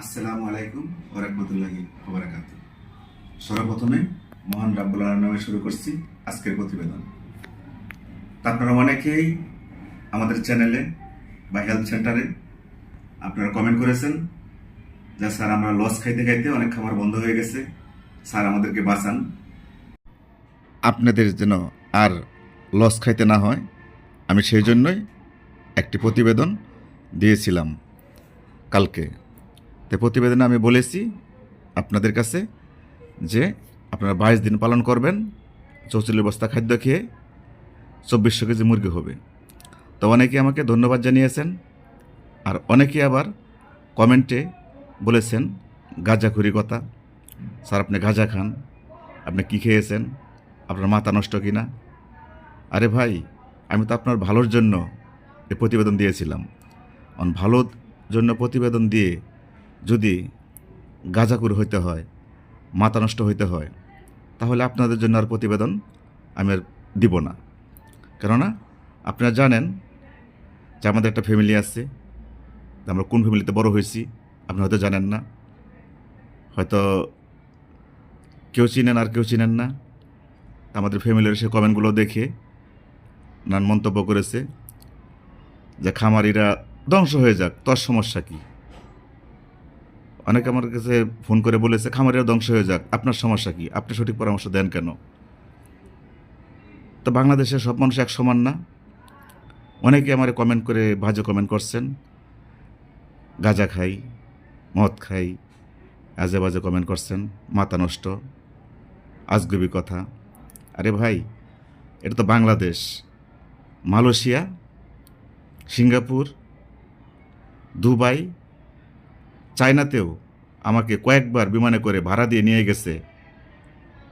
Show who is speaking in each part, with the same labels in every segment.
Speaker 1: আসসালামু আলাইকুম ওরহমতুল্লাহি ওবরাকাত সর্বপ্রথমে মহান রাব্বুল নামে শুরু করছি আজকের প্রতিবেদন। আপনারা অনেকেই আমাদের চ্যানেলে বা হেলথ সেন্টারে আপনারা কমেন্ট করেছেন যে, স্যার, আমরা লস খাইতে খাইতে অনেক খাবার বন্ধ হয়ে গেছে। স্যার, আমাদেরকে বাঁচান। আপনাদের যেন আর লস খাইতে না হয়, আমি সেই জন্যই একটি প্রতিবেদন দিয়েছিলাম কালকে। তো প্রতিবেদনে আমি বলেছি আপনাদের কাছে যে আপনারা বাইশ দিন পালন করবেন, চৌচল্লিশ বস্তা খাদ্য খেয়ে চব্বিশশো কেজি মুরগি হবে। তো অনেকে আমাকে ধন্যবাদ জানিয়েছেন আর অনেকে আবার কমেন্টে বলেছেন গাঁজাখুরি কথা। স্যার, আপনি গাঁজা খান। আপনি কী খেয়েছেন? আপনার মাথা নষ্ট কিনা? আরে ভাই, আমি তো আপনার ভালোর জন্য এ প্রতিবেদন দিয়েছিলাম। ভালোর জন্য প্রতিবেদন দিয়ে যদি গাঁজাকুর হইতে হয়, মাথা নষ্ট হইতে হয়, তাহলে আপনাদের জন্য আর প্রতিবেদন আমি আর দিব না। কেননা আপনারা জানেন যে আমাদের একটা ফ্যামিলি আছে আমরা কোন ফ্যামিলিতে বড় হয়েছি, আপনি হয়তো জানেন না। হয়তো কেউ চিনেন আর কেউ চিনেন না। আমাদের ফ্যামিলির সে কমেন্টগুলো দেখে নান মন্তব্য করেছে, যে খামারিরা ধ্বংস হয়ে যাক তোর সমস্যা কি? অনেকে আমার কাছে ফোন করে বলেছে, খামারিরা ধ্বংস হয়ে যাক, আপনার সমস্যা কি? আপনি সঠিক পরামর্শ দেন কেন? তো বাংলাদেশের সব মানুষ এক সমান না। অনেকে আমার কমেন্ট করে, বাজে কমেন্ট করছেন। গাঁজা খাই, মদ খাই, আজে বাজে কমেন্ট করছেন, মাথা নষ্ট, আজগবি কথা। আরে ভাই, এটা তো বাংলাদেশ। মালয়েশিয়া, সিঙ্গাপুর, দুবাই চায়নাতেও আমাকে কয়েকবার বিমানে করে ভাড়া দিয়ে নিয়ে গেছে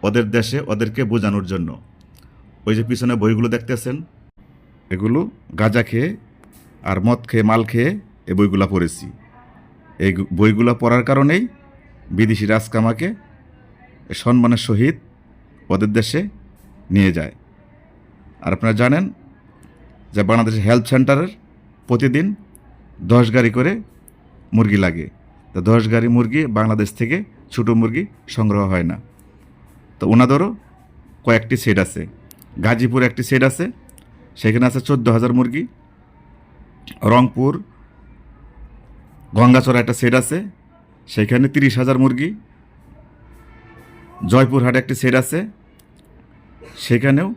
Speaker 1: ওদের দেশে ওদেরকে বোঝানোর জন্য। ওই যে পিছনে বইগুলো দেখতেছেন? এগুলো গাঁজা খেয়ে আর মদ খেয়ে, মাল খেয়ে এই বইগুলো পড়েছি। এই বইগুলো পড়ার কারণেই বিদেশি আজকে আমাকে সম্মানের সহিত ওদের দেশে নিয়ে যায়। আর আপনারা জানেন যে বাংলাদেশের হেলথ সেন্টারের প্রতিদিন দশ গাড়ি করে মুরগি লাগে। তো দশ গাড়ি মুরগি বাংলাদেশ থেকে ছোটো মুরগি সংগ্রহ হয় না। তো ওনাদেরও কয়েকটি সেট আছে। গাজীপুর একটি সেট আছে, সেখানে আছে চোদ্দ হাজার মুরগি। রংপুর গঙ্গাচড়া একটা সেট আছে, সেখানে তিরিশ হাজার মুরগি। জয়পুরহাট একটি সেট আছে, সেখানেও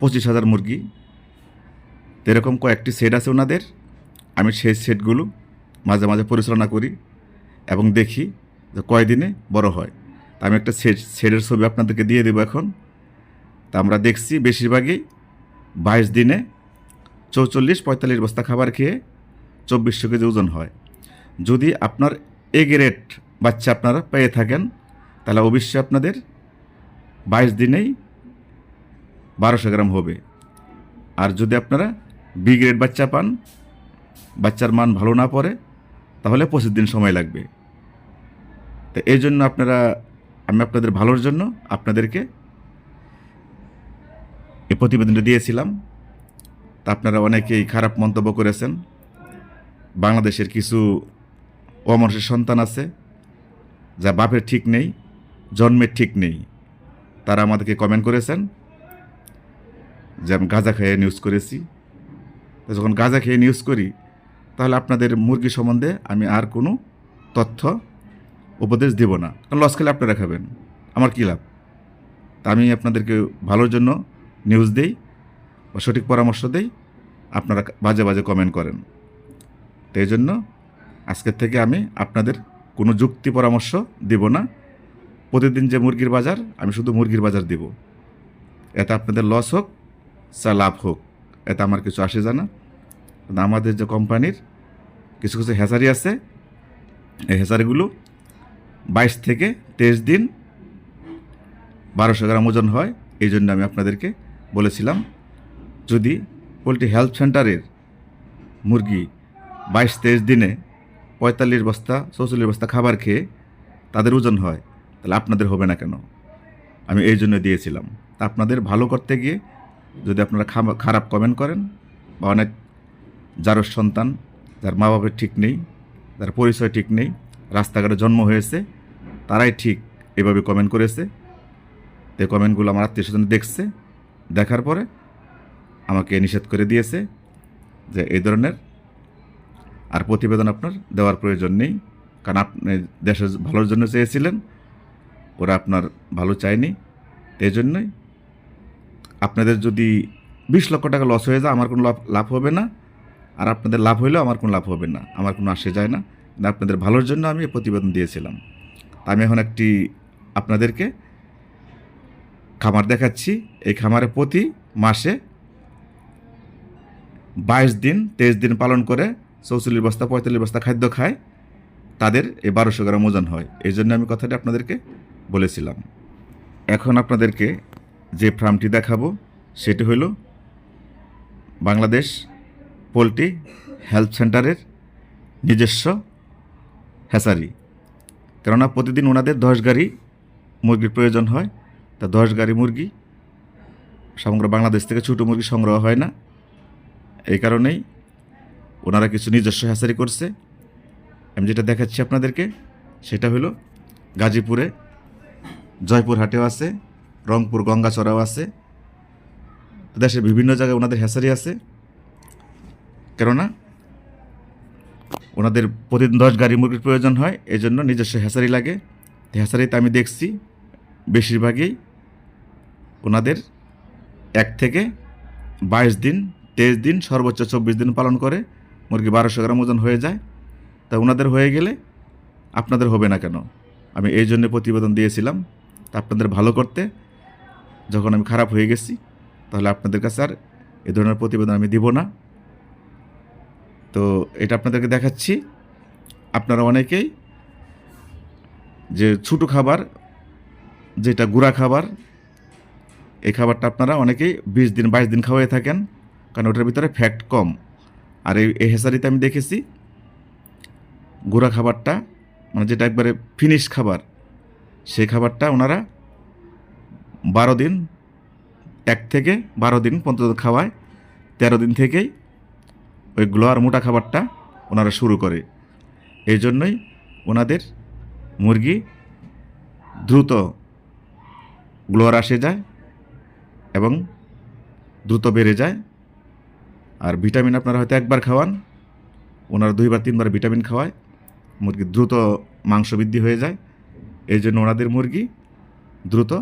Speaker 1: পঁচিশ হাজার মুরগি। এরকম কয়েকটি সেট আছে ওনাদের আমি সেই সেটগুলো মাঝে মাঝে পরিচালনা করি এবং দেখি যে কয়দিনে বড় হয়। তা আমি একটা সেট সেটের ছবি আপনাদেরকে দিয়ে দেবো এখন। তা আমরা দেখছি বেশিরভাগই বাইশ দিনে চৌচল্লিশ, পঁয়তাল্লিশ বস্তা খাবার খেয়ে চব্বিশশো কেজি ওজন হয়। যদি আপনার এ গ্রেড বাচ্চা আপনারা পেয়ে থাকেন, তাহলে অবশ্যই আপনাদের বাইশ দিনেই বারোশো গ্রাম হবে। আর যদি আপনারা বি গ্রেড বাচ্চা পান, বাচ্চার মান ভালো না পড়ে তাহলে পঁচিশ দিন সময় লাগবে। তো এই জন্য আপনারা, আমি আপনাদের ভালোর জন্য আপনাদেরকে এই প্রতিবেদনটা দিয়েছিলাম। তা আপনারা অনেকেই খারাপ মন্তব্য করেছেন। বাংলাদেশের কিছু অমানুষের সন্তান আছে, যা বাপের ঠিক নেই, জন্মের ঠিক নেই। তারা আমাদেরকে কমেন্ট করেছেন যে আমি গাঁজা খেয়ে নিউজ করেছি। যখন গাঁজা খেয়ে নিউজ করি তাহলে আপনাদের মুরগি সম্বন্ধে আমি আর কোনো তথ্য উপদেশ দেব না। কারণ লস খেলে আপনারা খাবেন। আমার কী লাভ? তা আমি আপনাদেরকে ভালোর জন্য নিউজ দেই বা সঠিক পরামর্শ দেই, আপনারা বাজে বাজে কমেন্ট করেন। তো এই জন্য আজকের থেকে আমি আপনাদের কোনো যুক্তি পরামর্শ দিব না। প্রতিদিন যে মুরগির বাজার, আমি শুধু মুরগির বাজার দিব। এতে আপনাদের লস হোক চা লাভ হোক, এতে আমার কিছু আসে জানা আমাদের যে কোম্পানির কিছু কিছু হেসারি আছে, এই হেসারিগুলো বাইশ থেকে তেইশ দিন বারোশো গ্রাম ওজন হয়, এই জন্য আমি আপনাদেরকে বলেছিলাম, যদি পোলট্রি হেলথ সেন্টারের মুরগি বাইশ তেইশ দিনে পঁয়তাল্লিশ বস্তা, চৌচল্লিশ বস্তা খাবার খেয়ে তাদের ওজন হয়, তাহলে আপনাদের হবে না কেন? আমি এই জন্য দিয়েছিলাম। তা আপনাদের ভালো করতে গিয়ে যদি আপনারা খারাপ কমেন্ট করেন বা অনেক যার সন্তান, যার মা বাবার ঠিক নেই, যার পরিচয় ঠিক নেই, রাস্তাঘাটে জন্ম হয়েছে, তারাই ঠিক এভাবে কমেন্ট করেছে। তো কমেন্টগুলো আমার আত্মীয় স্বজন দেখছে, দেখার পরে আমাকে নিষেধ করে দিয়েছে যে এই ধরনের আর প্রতিবেদন আপনার দেওয়ার প্রয়োজন নেই, কারণ আপনি দেশের ভালোর জন্য চেয়েছিলেন, ওরা আপনার ভালো চায়নি। এই জন্যই আপনাদের যদি বিশ লক্ষ টাকা লস হয়ে যায়, আমার কোনো লাভ হবে না। আর আপনাদের লাভ হইলেও আমার কোনো লাভ হবে না, আমার কোনো আসে যায় না। আপনাদের ভালোর জন্য আমি প্রতিবেদন দিয়েছিলাম। আমি এখন একটি আপনাদেরকে খামার দেখাচ্ছি। এই খামারে প্রতি মাসে বাইশ দিন, তেইশ দিন পালন করে চৌচল্লিশ বস্তা, পঁয়তাল্লিশ বস্তা খাদ্য খায়। তাদের এই বারোশো গ্রাম ওজন হয়। এই জন্য আমি কথাটি আপনাদেরকে বলেছিলাম। এখন আপনাদেরকে যে ফার্মটি দেখাবো, সেটি হলো বাংলাদেশ পোলট্রি হেলথ সেন্টারের নিজস্ব হ্যাসারি। কেননা প্রতিদিন ওনাদের দশ গাড়ি মুরগির প্রয়োজন হয়। তা দশ গাড়ি মুরগি সমগ্র বাংলাদেশ থেকে ছোটো মুরগি সংগ্রহ হয় না। এই কারণেই ওনারা কিছু নিজস্ব হ্যাসারি করছে। আমি যেটা দেখাচ্ছি আপনাদেরকে, সেটা হলো গাজীপুরে জয়পুরহাটেও আছে, রংপুর গঙ্গাচড়াও আছে। দেশের বিভিন্ন জায়গায় ওনাদের হ্যাসারি আছে। কেননা ওনাদের প্রতিদিন দশ গাড়ি মুরগির প্রয়োজন হয় এই জন্য নিজস্ব হ্যাসারি লাগে। হ্যাসারিতে আমি দেখছি, বেশিরভাগই ওনাদের এক থেকে বাইশ দিন, তেইশ দিন, সর্বোচ্চ চব্বিশ দিন পালন করে। মুরগি বারোশো গ্রাম ওজন হয়ে যায়। তা ওনাদের হয়ে গেলে আপনাদের হবে না কেন? আমি এই জন্য প্রতিবেদন দিয়েছিলাম। তা আপনাদের ভালো করতে, যখন আমি খারাপ হয়ে গেছি, তাহলে আপনাদের কাছে আর এ ধরনের প্রতিবেদন আমি দিব না। তো এটা আপনাদেরকে দেখাচ্ছি। আপনারা অনেকেই যে ছোটো খাবার, যেটা গুঁড়া খাবার, এই খাবারটা আপনারা অনেকেই বিশ দিন, বাইশ দিন খাওয়াই থাকেন, কারণ ওটার ভিতরে ফ্যাট কম। আর এই হেসারিতে আমি দেখেছি গুঁড়া খাবারটা মানে যেটা একবারে ফিনিশ খাবার, সেই খাবারটা ওনারা বারো দিন, এক থেকে বারো দিন পর্যন্ত খাওয়ায়। তেরো দিন থেকেই ওই গ্লোয়ার মোটা খাবারটা ওনারা শুরু করে। এই জন্যই ওনাদের মুরগি দ্রুত গ্লোয়ার আসে যায় এবং দ্রুত বেড়ে যায়। আর ভিটামিন আপনারা হয়তো একবার খাওয়ান, ওনারা দুইবার, তিনবার ভিটামিন খাওয়ায়, মুরগি দ্রুত মাংস বৃদ্ধি হয়ে যায়। এই জন্য ওনাদের মুরগি দ্রুত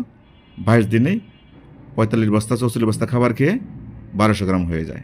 Speaker 1: বাইশ দিনেই পঁয়তাল্লিশ বস্তা, চৌচল্লিশ বস্তা খাবার খেয়ে বারোশো গ্রাম হয়ে যায়।